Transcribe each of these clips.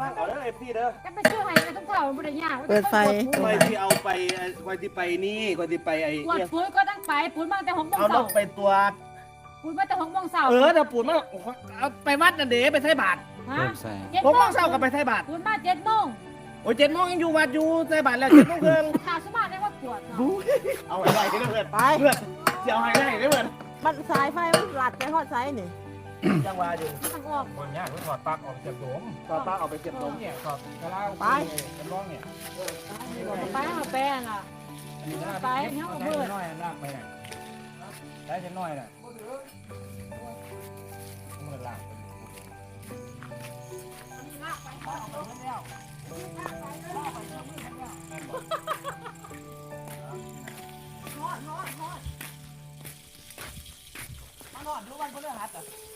ฟังเอาเด้อเอฟซีเด้อจะไปช่วยให้ทุกเท่าบ่ได้ยากเปิดไฟ คอยที่เอาไปคอยที่ไปนี่คอยที่ไปไอ้ปวดเนี่ยปุ๋ยก็ต้องไปปุ๋ยมาแต่หกโมงเอานเช้ากไปตรวจปุ๋ยมาแต่หกโมงเช้าเออเดี๋ยวปู่มาเอาไปวัดน่ะเด้ไปใส่บาตรฮะเริ่มใส่เจ็ดหกโมโมงงเช้าก็ไปใส่บาตรปุ๋ยมาเจ็ดโมงโอ้ยเจ็ดโมงยังอยู่วัดอยู่ใส่บาตรแล้วเจ็ดโมงครึ่งขาสมาได้ว่าปวดเนาะเอาไว้ไว้เด้อเพื่อนไป เพื่อนเดี๋ยวให้ได้เด้อเพื่อนมันสายไฟมันหลัดไปฮอดไซนี่ จังหวะอยู่มันออกคนยากเพิ่งถอดปลั๊กออกจากโถมป้าป้าเอาไปเก็บนมเนี่ยถอดกระลาจะร้องเนี่ยไปเอาแป้งอะไปเนี่ยเอาใช้เบิดน้อยลากไปน่ะใช้น้อยน่ะมือลากมานอนดูวันพฤหัสอะพฤหัสวันอาทิตย์อะ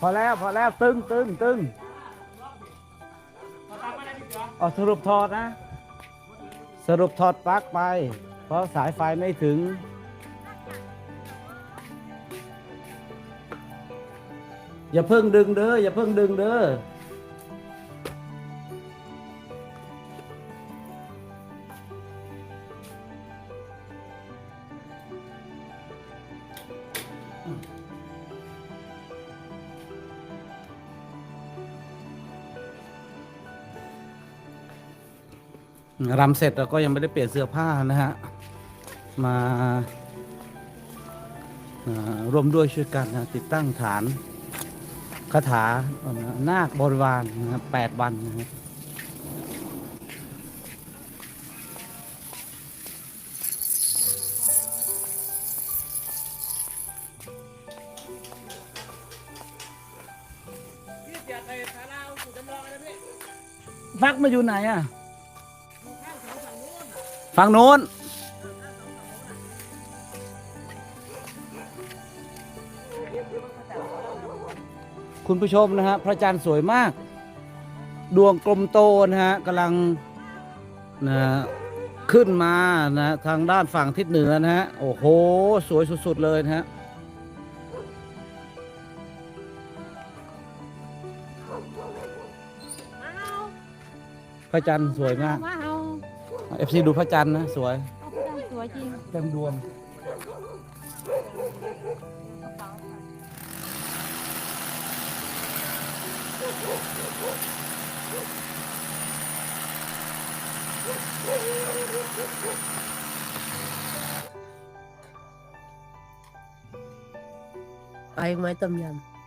พอแล้วพอแล้วตึงตึงตึงเอาสรุปถอดนะ สรุปถอดปลั๊กไป เพราะสายไฟไม่ถึง อย่าเพิ่งดึงเด้ออย่าเพิ่งดึงเด้อ รำเสร็จเราก็ยังไม่ได้เปลี่ยนเสื้อผ้านะฮะ มาร่วมด้วยช่วยกันนะติดตั้งฐานคาถานาคบริวารนะครับแปดวันนะครับฟักมาอยู่ไหนอะ ฝั่งโน้น คุณผู้ชมนะฮะพระจันทร์สวยมาก ดวงกลมโตนะฮะกำลังนะฮะขึ้นมานะทางด้านฝั่งทิศเหนือนะฮะโอ้โห สวยสุด ๆ เลยนะฮะพระจันทร์สวยมาก เอาเอฟซีดูพระจันทร์นะ สวยเอาไปสวยจริงเต็มดวงไปไหมต้มยผ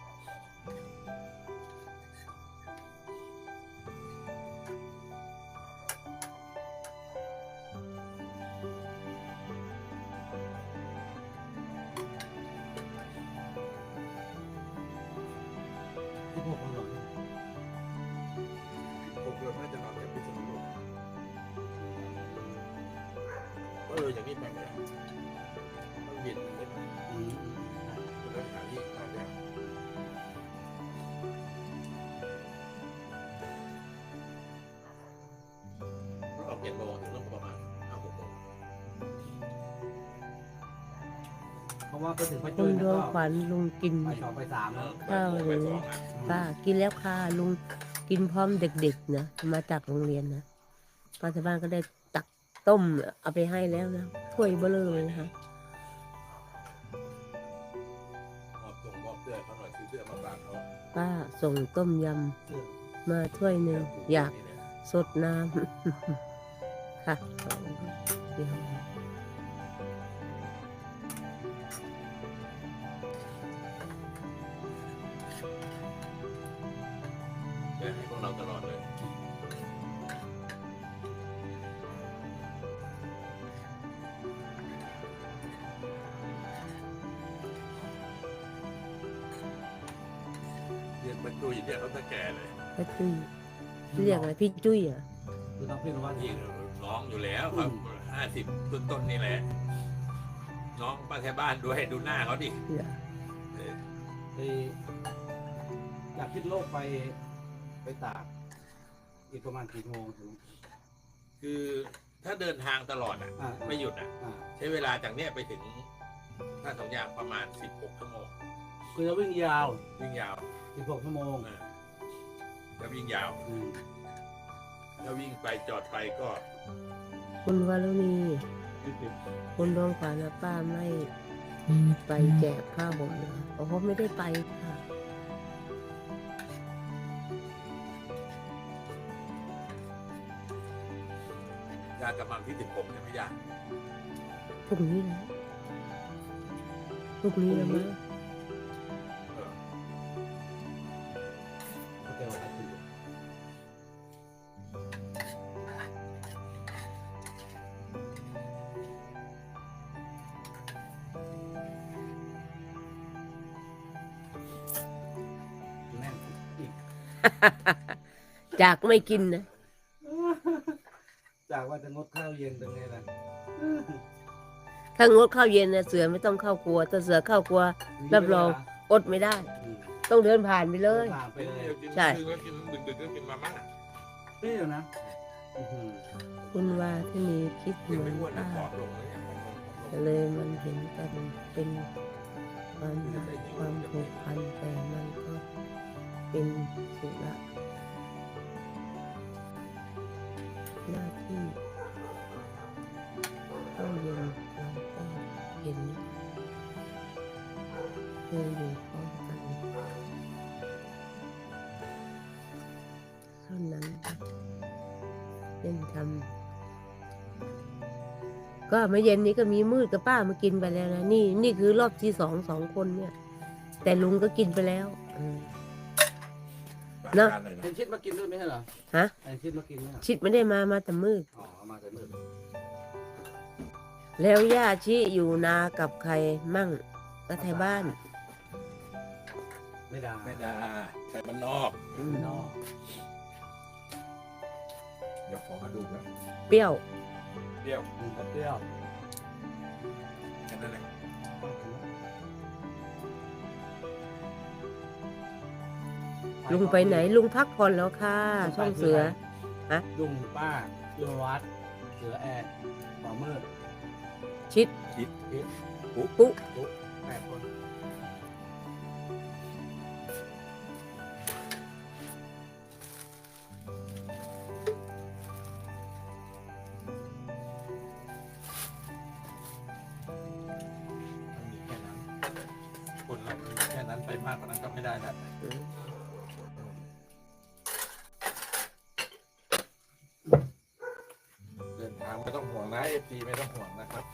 เพราะว่าไปถึงพระำจุลุลงดแล้ววงก็ขวัญลุงกินไปสองไปสามแล้วข้าวเลยนะป้ากินแล้วค่ะลุงกินพร้อมเด็กๆนะมาจากโรงเรียนนะป้าที่บ้านก็ได้ตักต้มเอาไปให้แล้วนะถ้วยเบลอเลยนะคะมอบตรงมอบเสื้อเขาหน่อยซื้อเสื้อมาฝากเขาป้าส่งต้มยำมาถ้วยหนึ่งอยาก สดน้ำ ค่ะเดี๋ยว แจกให้พวกเราตลอดเลย เรียนบรรจุอย่างเดียวเขาตะแก่เลยป้าจุ้ยเรียกอะไรพี่จุ้ยเหรอคือน้องพี่นวัดยิ่งน้องอยู่แล้วครับห้าสิบต้นต้นๆนี่แหละ น้องป้าแถวบ้านด้วยดูหน้าเขาดิ เหรอเออไปจากพิษโลกไป ไปตากอีกประมาณกี่โมงถึง คือถ้าเดินทางตลอดอะ อ่า ไม่หยุดอะ อ่าใช้เวลาจากเนี้ยไปถึงถ้าสองอย่างประมาณสิบหกชั่วโมงคือจะวิ่งยาววิ่งยาว16ชั่วโมงเออถ้าวิ่งยาวอืมถ้าวิ่งไปจอดไปก็คุณวารุณียี่สิบคุณดวงขวานะป้าไม่ไปแจกผ้าห่มนะเพราะเขาไม่ได้ไปค่ะ ยากำลังที่สิบหกเนี่ยไม่ยากพรุ่งนี้นะพรุ่งนี้แล้วมั้งเออโอเควันอาทิตย์แน่นอีก จากไม่กินนะจาก ว่าจะงดข้าวเย็นตรงนี้นะถ้างดข้าวเย็นนะเสือไม่ต้องเข้าครัวถ้าเสือเข้าครัว รับรองอดไม่ได้อืมต้องเดินผ่านไปเลย ผ่านไปเลยใช่ดึกๆก็กินดึกๆก็กินมาม่าเปรี้ยวนะอื้อหือคุณว่าที่มีคิดเหยังมืไม่อนอ้วนนะป้าผอมลงเลยเนี่ยผอมลงผอมลงเลยมันเห็นกันเป็นความรักความผูกพันแต่มันก็เป็นสุระหน้าที่ เห็นเคยอยู่พร้อมกันเท่านั้นครับยังทำก็เมื่อเย็นนี้ก็มีมืดกับป้ามากินไปแล้วนะนี่ นี่คือรอบที่สองสองคนเนี่ย แต่ลุงก็กินไปแล้วอืม เนอะการเลยเห็นชิดมากินด้วยไหมใช่เหรอฮะเห็นชิดมากินไหมเหรอชิดไม่ได้มามาแต่มืด อ๋อเอามาแต่มืด แล้วย่าชิอยู่นากับใครมั่งก็ไทยบ้านไม่ได้ไม่ได้ใส่มันนอกอืมนอกเดี๋ยวขอมาดูนะเปรี้ยวเปรี้ยวอืมเปรี้ยวแค่นั้นแหละลุงไปไหนลุงพักผ่อนแล้วค่ะช่องเสือ ลุงป้าลุงวัดเสือแอดหมอมืด ชิด คิดปุ๊ปุ๊ แปดคนมันมีแค่นั้น คนเรามีแค่นั้นไปมากกว่านั้นก็ไม่ได้แล้วอืม เดินทางไม่ต้องห่วงนะเอฟซีไม่ต้องห่วงนะครับ